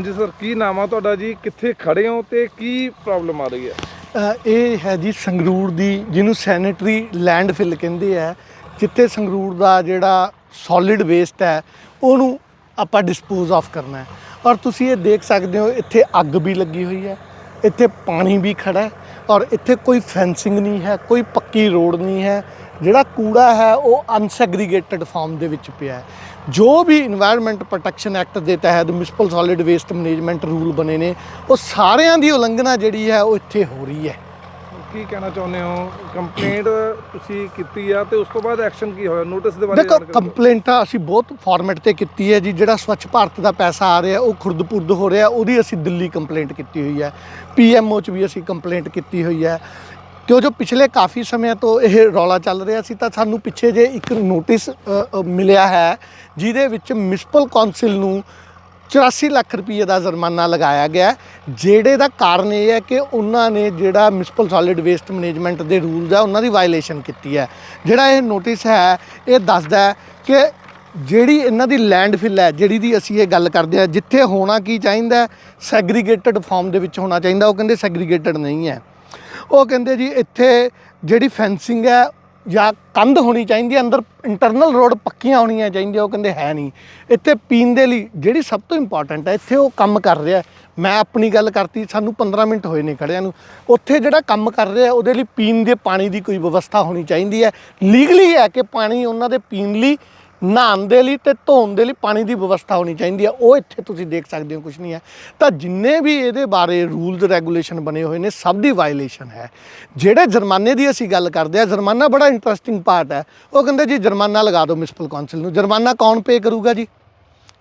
ਹਾਂਜੀ ਸਰ, ਕੀ ਨਾਮ ਆ ਤੁਹਾਡਾ ਜੀ? ਕਿੱਥੇ ਖੜੇ ਹੋ ਤੇ ਕੀ ਪ੍ਰੋਬਲਮ ਆ ਰਹੀ ਹੈ? ਇਹ ਹੈ ਜੀ ਸੰਗਰੂਰ ਦੀ, ਜਿਹਨੂੰ ਸੈਨੇਟਰੀ ਲੈਂਡਫਿਲ ਕਹਿੰਦੇ ਆ, ਜਿੱਥੇ ਸੰਗਰੂਰ ਦਾ ਜਿਹੜਾ ਸੋਲਿਡ ਵੇਸਟ ਹੈ, ਉਹਨੂੰ ਆਪਾਂ ਡਿਸਪੋਜ਼ ਆਫ ਕਰਨਾ ਹੈ। ਔਰ ਤੁਸੀਂ ਇਹ ਦੇਖ ਸਕਦੇ ਹੋ, ਇੱਥੇ ਅੱਗ ਵੀ ਲੱਗੀ ਹੋਈ ਹੈ, ਇੱਥੇ ਪਾਣੀ ਵੀ ਖੜਾ ਹੈ, ਔਰ ਇੱਥੇ ਕੋਈ ਫੈਂਸਿੰਗ ਨਹੀਂ ਹੈ, ਕੋਈ ਪੱਕੀ ਰੋਡ ਨਹੀਂ ਹੈ, ਜਿਹੜਾ ਕੂੜਾ ਹੈ, ਉਹ ਅਨਸੈਗਰੀਗੇਟਡ ਫਾਰਮ ਦੇ ਵਿੱਚ ਪਿਆ ਹੈ। ਜੋ ਵੀ এনवायरमेंट ਪ੍ਰੋਟੈਕਸ਼ਨ ਐਕਟ ਦੇ ਤਹਿਤ municipal solid waste management rule ਬਣੇ ਨੇ ਉਹ ਸਾਰਿਆਂ ਦੀ ਉਲੰਘਣਾ ਜਿਹੜੀ ਹੈ ਉਹ ਇੱਥੇ ਹੋ ਰਹੀ ਹੈ। ਕੀ ਕਹਿਣਾ ਚਾਹੁੰਦੇ ਹੋ? ਕੰਪਲੇਂਟ ਤੁਸੀਂ ਕੀਤੀ ਆ ਤੇ ਉਸ ਤੋਂ ਬਾਅਦ ਐਕਸ਼ਨ ਕੀ ਹੋਇਆ? ਨੋਟਿਸ ਦੇ ਬਾਰੇ ਦੇਖੋ ਕੰਪਲੇਂਟਾਂ ਅਸੀਂ ਬਹੁਤ ਫਾਰਮੈਟ ਤੇ ਕੀਤੀ ਹੈ ਜੀ। ਜਿਹੜਾ ਸਵੱਛ ਭਾਰਤ ਦਾ ਪੈਸਾ ਆ ਰਿਹਾ ਉਹ ਖੁਰਦਪੁਰਦ ਹੋ ਰਿਹਾ। ਉਹਦੀ ਅਸੀਂ ਦਿੱਲੀ ਕੰਪਲੇਂਟ ਕੀਤੀ ਹੋਈ ਹੈ। ਪੀਐਮਓ ਚ ਵੀ ਅਸੀਂ ਕੰਪਲੇਂਟ ਕੀਤੀ ਹੋਈ ਹੈ। ਕਿਉਂ ਜੋ ਪਿਛਲੇ ਕਾਫੀ ਸਮੇਂ ਤੋਂ ਇਹ ਰੌਲਾ ਚੱਲ ਰਿਹਾ ਸੀ ਤਾਂ ਸਾਨੂੰ ਪਿੱਛੇ ਜੇ ਇੱਕ ਨੋਟਿਸ ਮਿਲਿਆ ਹੈ, ਜਿਹਦੇ ਵਿੱਚ ਮਿਊਨਿਸਪਲ ਕੌਂਸਲ ਨੂੰ 84 ਲੱਖ ਰੁਪਏ ਦਾ ਜੁਰਮਾਨਾ ਲਗਾਇਆ ਗਿਆ ਜਿਹੜੇ ਦਾ ਕਾਰਨ ਇਹ ਹੈ ਕਿ ਉਹਨਾਂ ਨੇ ਜਿਹੜਾ ਮਿਊਨਿਸਪਲ ਸੋਲਿਡ ਵੇਸਟ ਮੈਨੇਜਮੈਂਟ ਦੇ ਰੂਲਸ ਆ, ਉਹਨਾਂ ਦੀ ਵਾਇਲੇਸ਼ਨ ਕੀਤੀ ਹੈ। ਜਿਹੜਾ ਇਹ ਨੋਟਿਸ ਹੈ, ਇਹ ਦੱਸਦਾ ਹੈ ਕਿ ਜਿਹੜੀ ਇਹਨਾਂ ਦੀ ਲੈਂਡਫਿਲ ਹੈ, ਜਿਹੜੀ ਦੀ ਅਸੀਂ ਇਹ ਗੱਲ ਕਰਦੇ ਆ ਜਿੱਥੇ ਹੋਣਾ ਕੀ ਚਾਹੀਦਾ ਸੈਗਰੀਗੇਟਡ ਫਾਰਮ ਦੇ ਵਿੱਚ ਹੋਣਾ ਚਾਹੀਦਾ, ਉਹ ਕਹਿੰਦੇ ਸੈਗਰੀਗੇਟਡ ਨਹੀਂ ਹੈ। ਉਹ ਕਹਿੰਦੇ ਜੀ ਇੱਥੇ ਜਿਹੜੀ ਫੈਂਸਿੰਗ ਹੈ ਜਾਂ ਕੰਧ ਹੋਣੀ ਚਾਹੀਦੀ ਹੈ, ਅੰਦਰ ਇੰਟਰਨਲ ਰੋਡ ਪੱਕੀਆਂ ਹੋਣੀਆਂ ਚਾਹੀਦੀਆਂ, ਉਹ ਕਹਿੰਦੇ ਹੈ ਨਹੀਂ। ਇੱਥੇ ਪੀਣ ਦੇ ਲਈ ਜਿਹੜੀ ਸਭ ਤੋਂ ਇੰਪੋਰਟੈਂਟ ਹੈ, ਇੱਥੇ ਉਹ ਕੰਮ ਕਰ ਰਿਹਾ ਮੈਂ ਆਪਣੀ ਗੱਲ ਕਰਤੀ, ਸਾਨੂੰ 15 ਮਿੰਟ ਹੋਏ ਨੇ ਖੜਿਆਂ ਨੂੰ। ਉੱਥੇ ਜਿਹੜਾ ਕੰਮ ਕਰ ਰਿਹਾ ਉਹਦੇ ਲਈ ਪੀਣ ਦੇ ਪਾਣੀ ਦੀ ਕੋਈ ਵਿਵਸਥਾ ਹੋਣੀ ਚਾਹੀਦੀ ਹੈ। ਲੀਗਲੀ ਹੈ ਕਿ ਪਾਣੀ ਉਹਨਾਂ ਦੇ ਪੀਣ ਲਈ ਨਹਾਉਣ ਦੇ ਲਈ ਤੇ ਧੋਣ ਦੇ ਲਈ ਪਾਣੀ ਦੀ ਵਿਵਸਥਾ ਹੋਣੀ ਚਾਹੀਦੀ ਹੈ ਉਹ ਇੱਥੇ ਤੁਸੀਂ ਦੇਖ ਸਕਦੇ ਹੋ ਕੁਝ ਨਹੀਂ ਹੈ। ਤਾਂ ਜਿੰਨੇ ਵੀ ਇਹਦੇ ਬਾਰੇ ਰੂਲਸ, ਰੈਗੂਲੇਸ਼ਨ ਬਣੇ ਹੋਏ ਨੇ, ਸਭ ਦੀ ਵਾਇਲੇਸ਼ਨ ਹੈ। ਜਿਹੜੇ ਜੁਰਮਾਨੇ ਦੀ ਅਸੀਂ ਗੱਲ ਕਰਦੇ ਆ, ਜੁਰਮਾਨਾ ਬੜਾ ਇੰਟਰਸਟਿੰਗ ਪਾਰਟ ਹੈ। ਉਹ ਕਹਿੰਦੇ ਜੀ, ਜੁਰਮਾਨਾ ਲਗਾ ਦਿਓ ਮਿਊਨਿਸਪਲ ਕੌਂਸਲ ਨੂੰ। ਜੁਰਮਾਨਾ ਕੌਣ ਪੇ ਕਰੂਗਾ ਜੀ?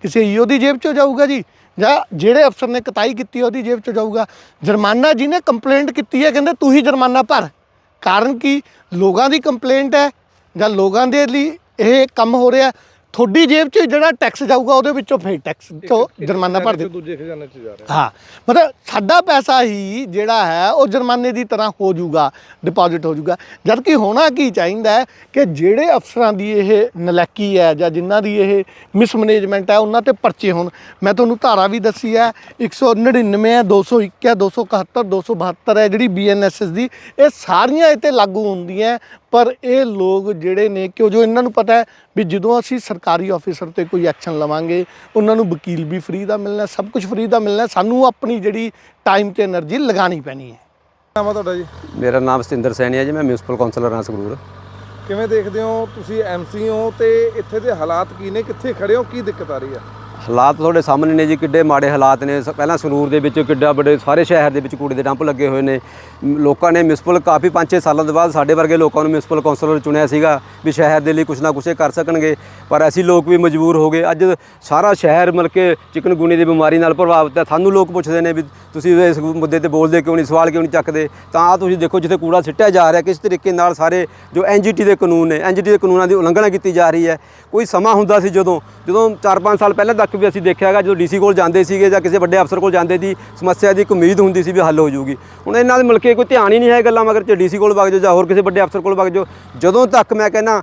ਕਿਸੇ ਈਓ ਦੀ ਜੇਬ 'ਚੋਂ ਜਾਊਗਾ ਜੀ? ਜਾਂ ਜਿਹੜੇ ਅਫਸਰ ਨੇ ਕਤਾਈ ਕੀਤੀ ਉਹਦੀ ਜੇਬ 'ਚੋਂ ਜਾਊਗਾ? ਜੁਰਮਾਨਾ ਜਿਹਨੇ ਕੰਪਲੇਂਟ ਕੀਤੀ ਹੈ, ਕਹਿੰਦੇ ਤੂੰ ਹੀ ਜੁਰਮਾਨਾ ਭਰ। ਕਾਰਨ ਕੀ? ਲੋਕਾਂ ਦੀ ਕੰਪਲੇਂਟ ਹੈ ਜਾਂ ਲੋਕਾਂ ਦੇ ਲਈ ਇਹ ਕੰਮ ਹੋ ਰਿਹਾ ਤੁਹਾਡੀ ਜੇਬ 'ਚ ਜਿਹੜਾ ਟੈਕਸ ਜਾਊਗਾ ਉਹਦੇ ਵਿੱਚੋਂ ਫਿਰ ਟੈਕਸ ਤੋਂ ਜੁਰਮਾਨਾ ਭਰ ਦੇ ਦੂਜੇ ਖਜ਼ਾਨੇ 'ਚ ਜਾ ਰਿਹਾ। ਹਾਂ ਮਤਲਬ ਸਾਡਾ ਪੈਸਾ ਹੀ ਜਿਹੜਾ ਹੈ ਉਹ ਜੁਰਮਾਨੇ ਦੀ ਤਰ੍ਹਾਂ ਹੋ ਜਾਊਗਾ ਡਿਪੋਜ਼ਿਟ ਹੋ ਜਾਊਗਾ। ਜਦ ਕਿ ਹੋਣਾ ਕੀ ਚਾਹੀਦਾ ਹੈ ਕਿ ਜਿਹੜੇ ਅਫਸਰਾਂ ਦੀ ਇਹ ਨਲੈਕੀ ਹੈ ਜਾਂ ਜਿਨ੍ਹਾਂ ਦੀ ਇਹ ਮਿਸਮੈਨੇਜਮੈਂਟ ਹੈ ਉਹਨਾਂ ਤੇ ਪਰਚੇ ਹੋਣ। ਮੈਂ ਤੁਹਾਨੂੰ ਧਾਰਾ ਵੀ ਦੱਸੀ ਹੈ 199 ਹੈ 201 ਹੈ 271 272 ਹੈ ਜਿਹੜੀ ਬੀਐਨਐਸਐਸ ਦੀ ਇਹ ਸਾਰੀਆਂ ਇਹ ਤੇ ਲਾਗੂ ਹੁੰਦੀਆਂ ਪਰ ਇਹ ਲੋਕ ਜਿਹੜੇ ਨੇ ਕਿਉਂ ਜੋ ਇਹਨਾਂ ਨੂੰ ਪਤਾ ਹੈ ਵੀ ਜਦੋਂ ਅਸੀਂ ਸਰਕਾਰੀ ਅਫੀਸਰ ਤੇ ਕੋਈ ਐਕਸ਼ਨ ਲਵਾਂਗੇ ਉਹਨਾਂ ਨੂੰ ਵਕੀਲ ਵੀ ਫ੍ਰੀ ਦਾ ਮਿਲਣਾ ਸਭ ਕੁਝ ਫ੍ਰੀ ਦਾ ਮਿਲਣਾ ਸਾਨੂੰ ਆਪਣੀ ਜਿਹੜੀ ਟਾਈਮ ਤੇ એનર્ਜੀ ਲਗਾਣੀ ਪੈਣੀ ਹੈ। ਨਾਮ ਆ ਤੁਹਾਡਾ ਜੀ? ਮੇਰਾ ਨਾਮ ਸਤਿੰਦਰ ਸੈਣੀ ਹੈ ਜੀ ਮੈਂ ਮਿਊਨਿਸਪਲ ਕਾਉਂਸਲਰ ਹਾਂ ਸੰਗਰੂਰ। ਕਿਵੇਂ ਦੇਖਦੇ ਹੋ ਤੁਸੀਂ ਐਮਸੀ ਹੋ ਤੇ ਇੱਥੇ ਦੇ ਹਾਲਾਤ ਕੀ ਨੇ ਕਿੱਥੇ ਖੜੇ ਹੋ ਕੀ ਦਿੱਕਤ ਆ ਰਹੀ ਹੈ ਹਾਲਾਤ ਤੁਹਾਡੇ ਸਾਹਮਣੇ ਨੇ ਜੀ ਕਿੱਡੇ ਮਾੜੇ ਹਾਲਾਤ ਨੇ। ਸ- ਪਹਿਲਾਂ ਸੰਗਰੂਰ ਦੇ ਵਿੱਚ ਕਿੱਡਾ ਵੱਡੇ ਸਾਰੇ ਸ਼ਹਿਰ ਦੇ ਵਿੱਚ ਕੂੜੇ ਦੇ ਡੰਪ ਲੱਗੇ ਹੋਏ ਨੇ। ਮ, ਲੋਕਾਂ ਨੇ ਮਿਊਨਿਸਪਲ ਕਾਫੀ 5-6 ਸਾਲਾਂ ਤੋਂ ਬਾਅਦ ਸਾਡੇ ਵਰਗੇ ਲੋਕਾਂ ਨੂੰ ਮਿਊਨਿਸਪਲ ਕੌਂਸਲਰ ਚੁਣਿਆ ਸੀਗਾ ਵੀ ਸ਼ਹਿਰ ਦੇ ਲਈ ਕੁਛ ਨਾ ਕੁਛ ਇਹ ਕਰ ਸਕਣਗੇ। ਪਰ ਅਸੀਂ ਲੋਕ ਵੀ ਮਜਬੂਰ ਹੋ ਗਏ। ਅੱਜ ਸਾਰਾ ਸ਼ਹਿਰ ਮਿਲ ਕੇ ਚਿਕਨਗੁਨੀ ਦੀ ਬਿਮਾਰੀ ਨਾਲ ਪ੍ਰਭਾਵਿਤ ਹੈ। ਸਾਨੂੰ ਲੋਕ ਪੁੱਛਦੇ ਨੇ ਵੀ ਤੁਸੀਂ ਇਸ ਮੁੱਦੇ ਤੇ ਬੋਲਦੇ ਕਿਉਂ ਨਹੀਂ ਸਵਾਲ ਕਿਉਂ ਨਹੀਂ ਚੱਕਦੇ? ਤਾਂ ਆਹ ਤੁਸੀਂ ਦੇਖੋ ਜਿੱਥੇ ਕੂੜਾ ਸਿੱਟਿਆ ਜਾ ਰਿਹਾ ਕਿਸ ਤਰੀਕੇ ਨਾਲ ਸਾਰੇ ਜੋ ਐਨਜੀਟੀ ਦੇ ਕਾਨੂੰਨ ਨੇ ਐਨਜੀਟੀ ਦੇ ਕਾਨੂੰਨਾਂ ਦੀ ਉਲੰਘਣਾ ਕੀਤੀ ਜਾ ਰਹੀ ਹੈ। ਕੋਈ ਸਮਾਂ ਹੁੰਦਾ ਸੀ ਜਦੋਂ ਜਦੋਂ 4-5 ਸਾਲ ਪਹਿਲਾਂ ਤੱਕ ਵੀ ਅਸੀਂ ਦੇਖਿਆ ਹੈਗਾ ਜਦੋਂ ਡੀਸੀ ਕੋਲ ਜਾਂਦੇ ਸੀਗੇ ਜਾਂ ਕਿਸੇ ਵੱਡੇ ਅਫਸਰ ਕੋਲ ਜਾਂਦੇ ਸੀ ਸਮੱਸਿਆ ਦੀ ਇੱਕ ਉਮੀਦ ਹੁੰਦੀ ਸੀ ਵੀ ਹੱਲ ਹੋ ਜਾਊਗੀ। ਹੁਣ ਇਹਨਾਂ ਦੇ ਮਿਲ ਕੇ ਕੋਈ ਧਿਆਨ ਹੀ ਨਹੀਂ ਹੈ ਗੱਲਾਂ, ਮਗਰ ਚ ਡੀਸੀ ਕੋਲ ਵਗ ਜਾਓ ਜਾਂ ਹੋਰ ਕਿਸੇ ਵੱਡੇ ਅਫਸਰ ਕੋਲ ਵਗ ਜਾਓ, ਜਦੋਂ ਤੱਕ ਮੈਂ ਕਹਿੰਦਾ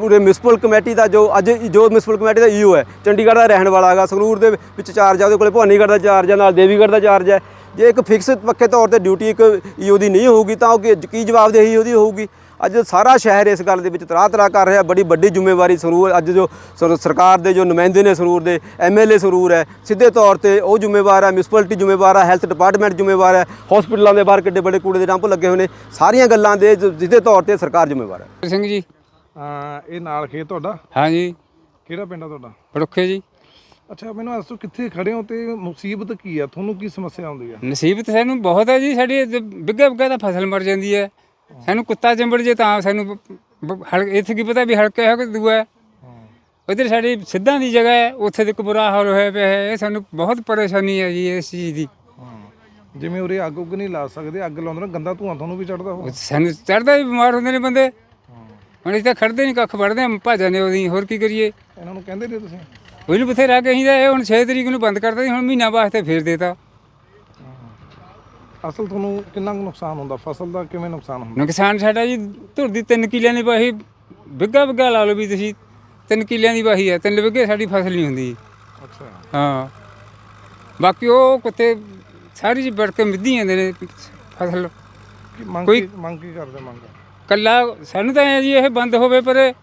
ਪੂਰੇ ਮਿਊਨਿਸਪਲ ਕਮੇਟੀ ਦਾ ਜੋ ਅੱਜ ਜੋ ਮਿਊਨਿਸਪਲ ਕਮੇਟੀ ਦਾ ਈਓ ਹੈ, ਚੰਡੀਗੜ੍ਹ ਦਾ ਰਹਿਣ ਵਾਲਾ ਹੈਗਾ, ਸੰਗਰੂਰ ਦੇ ਵਿੱਚ ਚਾਰਜ ਆ, ਉਹਦੇ ਕੋਲੇ ਭਵਾਨੀਗੜ੍ਹ ਦਾ ਚਾਰਜ ਆ, ਨਾਲ ਦੇਵੀਗੜ੍ਹ ਦਾ ਚਾਰਜ ਹੈ। ਜੇ ਇੱਕ ਫਿਕਸ ਪੱਕੇ ਤੌਰ ਤੇ ਡਿਊਟੀ ਇੱਕ ਈਓ ਦੀ ਨਹੀਂ ਹੋਊਗੀ, ਤਾਂ ਉਹ ਕੀ ਕੀ ਜਵਾਬਦੇਹੀ ਉਹਦੀ ਹੋਊਗੀ? ਅੱਜ ਸਾਰਾ ਸ਼ਹਿਰ ਇਸ ਗੱਲ ਦੇ ਵਿੱਚ ਤਰਾ ਤਰਾ ਕਰ ਰਿਹਾ ਬੜੀ ਵੱਡੀ ਜ਼ਿੰਮੇਵਾਰੀ ਸਰੂਰ ਅੱਜ ਜੋ ਸਰ- ਸਰਕਾਰ ਦੇ ਜੋ ਨੁਮਾਇੰਦੇ ਨੇ ਸਰੂਰ ਦੇ ਐਮਐਲਏ ਸਰੂਰ ਹੈ ਸਿੱਧੇ ਤੌਰ ਤੇ ਉਹ ਜ਼ਿੰਮੇਵਾਰ ਹੈ ਮਿਊਨਿਸਪੈਲਿਟੀ ਜ਼ਿੰਮੇਵਾਰ ਹੈ ਹੈਲਥ ਡਿਪਾਰਟਮੈਂਟ ਜ਼ਿੰਮੇਵਾਰ ਹੈ ਹਸਪੀਟਲਾਂ ਦੇ ਬਾਹਰ ਕਿੱਡੇ ਵੱਡੇ ਕੂੜੇ ਦੇ ਡੰਪ ਲੱਗੇ ਹੋਏ ਨੇ ਸਾਰੀਆਂ ਗੱਲਾਂ ਦੇ ਸਿੱਧੇ ਤੌਰ ਤੇ ਸਰਕਾਰ ਜ਼ਿੰਮੇਵਾਰ ਹੈ। ਸਿੰਘ ਜੀ। ਇਹ ਨਾਲ ਖੇਤ ਤੁਹਾਡਾ? ਹਾਂ ਜੀ ਕਿਹੜਾ ਪਿੰਡ ਆ ਤੁਹਾਡਾ? ਪੜੁੱਖੇ ਜੀ। ਅੱਛਾ ਮੈਨੂੰ ਦੱਸੋ ਕਿੱਥੇ ਖੜੇ ਹੋ ਤੇ ਮੁਸੀਬਤ ਕੀ ਆ? ਤੁਹਾਨੂੰ ਕੀ ਸਮੱਸਿਆ ਆਉਂਦੀ ਆ? ਨਸੀਬਤ ਸਾਨੂੰ ਬਹੁਤ ਹੈ ਜੀ ਸਾਡੀ ਬਿੱਗਾ ਬਿੱਗਾ ਤਾਂ ਫਸਲ ਮਰ ਜਾਂਦੀ ਹੈ। ਸਾਨੂੰ ਕੁੱਤਾ ਚੰਬੜ ਜੇ ਤਾਂ ਸਾਨੂੰ ਹਲ ਇੱਥੇ ਕੀ ਪਤਾ ਵੀ ਹਲਕਾ ਹੈ ਕਿ ਦੂਆ ਹੈ। ਉਧਰ ਸਾਡੀ ਸਿੱਧਾਂ ਦੀ ਜਗ੍ਹਾ ਹੈ ਉੱਥੇ ਤੱਕ ਬੁਰਾ ਹਾਲ ਹੋਇਆ ਪਿਆ ਹੈ। ਇਹ ਸਾਨੂੰ ਬਹੁਤ ਪਰੇਸ਼ਾਨੀ ਹੈ ਜੀ ਇਸ ਚੀਜ਼ ਦੀ। ਜਿਵੇਂ ਉਰੇ ਅੱਗ ਉੱਗ ਨਹੀਂ ਲਾ ਸਕਦੇ ਅੱਗ ਲਾਉਂਦੇ ਨੇ ਗੰਦਾ ਧੂਆਂ ਤੁਹਾਨੂੰ ਵੀ ਚੜਦਾ ਹੋ ਉਹ ਸਾਨੂੰ ਚੜਦਾ ਵੀ ਬਿਮਾਰ ਹੁੰਦੇ ਨੇ ਬੰਦੇ। ਹੁਣ ਤਾਂ ਖੜਦੇ ਨਹੀਂ ਕੱਖ ਵੜਦੇ ਭੱਜ ਜਾਂਦੇ ਉਹਦੀ ਹੋਰ ਕੀ ਕਰੀਏ? ਇਹਨਾਂ ਨੂੰ ਕਹਿੰਦੇ ਨੇ ਤੁਸੀਂ? ਉਹਨੂੰ ਬਥੇਰਾ ਕਹੀਦਾ ਇਹ ਹੁਣ 6 ਤਰੀਕ ਨੂੰ ਬੰਦ ਕਰਤਾ ਸੀ ਹੁਣ ਮਹੀਨਾ ਵਾਸਤੇ ਫੇਰ ਦੇਤਾ। ਅਸਲ ਤੁਹਾਨੂੰ ਕਿੰਨਾ ਕੁ ਨੁਕਸਾਨ ਹੁੰਦਾ? ਫਸਲ ਦਾ ਕਿਵੇਂ ਨੁਕਸਾਨ ਹੁੰਦਾ? ਨੁਕਸਾਨ ਸਾਡਾ ਜੀ ਧੁਰ ਦੀ 3 ਕਿੱਲਿਆਂ ਦੀ ਵਾਹੀ ਬਿੱਗਾ ਬਿੱਗਾ ਲਾ ਲਓ ਵੀ ਤੁਸੀਂ 3 ਕਿੱਲਿਆਂ ਦੀ ਵਾਹੀ ਹੈ 3 ਬਿੱਗੇ ਸਾਡੀ ਫਸਲ ਨਹੀਂ ਹੁੰਦੀ। ਅੱਛਾ। ਹਾਂ। ਬਾਕੀ ਉਹ ਕੁੱਤੇ ਸਾਰੀ ਜੀ ਵੜ ਕੇ ਮਿੱਧੀ ਜਾਂਦੇ ਨੇ ਫਸਲ। ਕੀ ਮੰਗ ਕੋਈ- ਕੀ ਮੰਗ ਕੀ ਕਰਦੇ ਮੰਗ? ਕੱਲਾ ਸਾਨੂੰ ਤਾਂ ਐ ਜੀ ਇਹ ਬੰਦ ਹੋਵੇ ਪਰ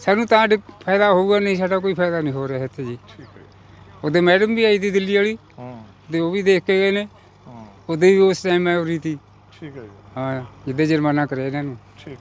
ਸਾਨੂੰ ਤਾਂ ਡ- ਫਾਇਦਾ ਹੋਊਗਾ ਨਹੀਂ ਸਾਡਾ ਕੋਈ ਫਾਇਦਾ ਨਹੀਂ ਹੋ ਰਿਹਾ ਇੱਥੇ ਜੀ। ਠੀਕ ਹੈ। ਜੀ। ਉਹਦੇ ਮੈਡਮ ਵੀ ਆਈ ਦੀ ਦਿੱਲੀ ਵਾਲੀ। ਹਾਂ। ਤੇ ਉਹ ਵੀ ਦੇਖ ਕੇ ਗਏ ਨੇ। ਹਾਂ ਉਹਦੇ ਵੀ ਉਸ ਟਾਈਮ ਮੈਂ ਉਰੀ ਤੀ ਠੀਕ ਹੈ ਜੀ। ਹਾਂ ਜਿੱਦੇ ਜੁਰਮਾਨਾ ਕਰਿਆ ਇਹਨਾਂ ਨੂੰ। ਠੀਕ।